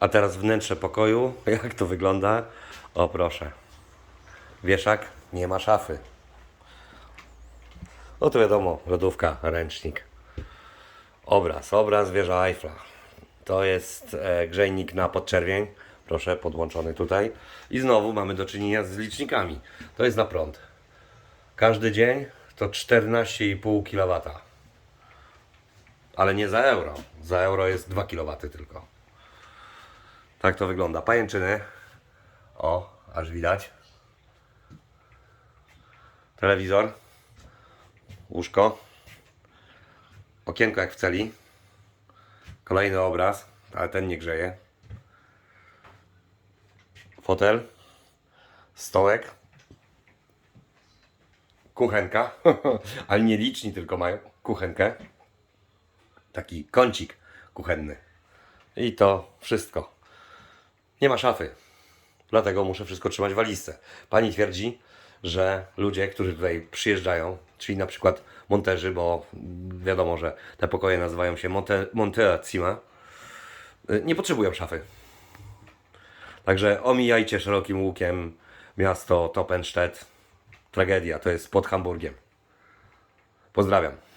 A teraz wnętrze pokoju. Jak to wygląda? O proszę. Wieszak, nie ma szafy. No to wiadomo, lodówka, ręcznik. Obraz, obraz wieża Eiffla. To jest e, grzejnik na podczerwień. Proszę, podłączony tutaj. I znowu mamy do czynienia z licznikami. To jest na prąd. Każdy dzień to 14,5 kW. Ale nie za euro. Za euro jest 2 kW tylko. Tak to wygląda. Pajęczyny. O, aż widać. Telewizor. Łóżko. Okienko jak w celi. Kolejny obraz, ale ten nie grzeje. Fotel. Stołek. Kuchenka. ale nie liczni tylko mają kuchenkę. Taki kącik kuchenny. I to wszystko. Nie ma szafy. Dlatego muszę wszystko trzymać w walizce. Pani twierdzi, że ludzie, którzy tutaj przyjeżdżają, czyli na przykład monterzy, bo wiadomo, że te pokoje nazywają się monte, Montezima, y, nie potrzebują szafy. Także omijajcie szerokim łukiem miasto Toppenstedt. Tragedia, to jest pod Hamburgiem. Pozdrawiam.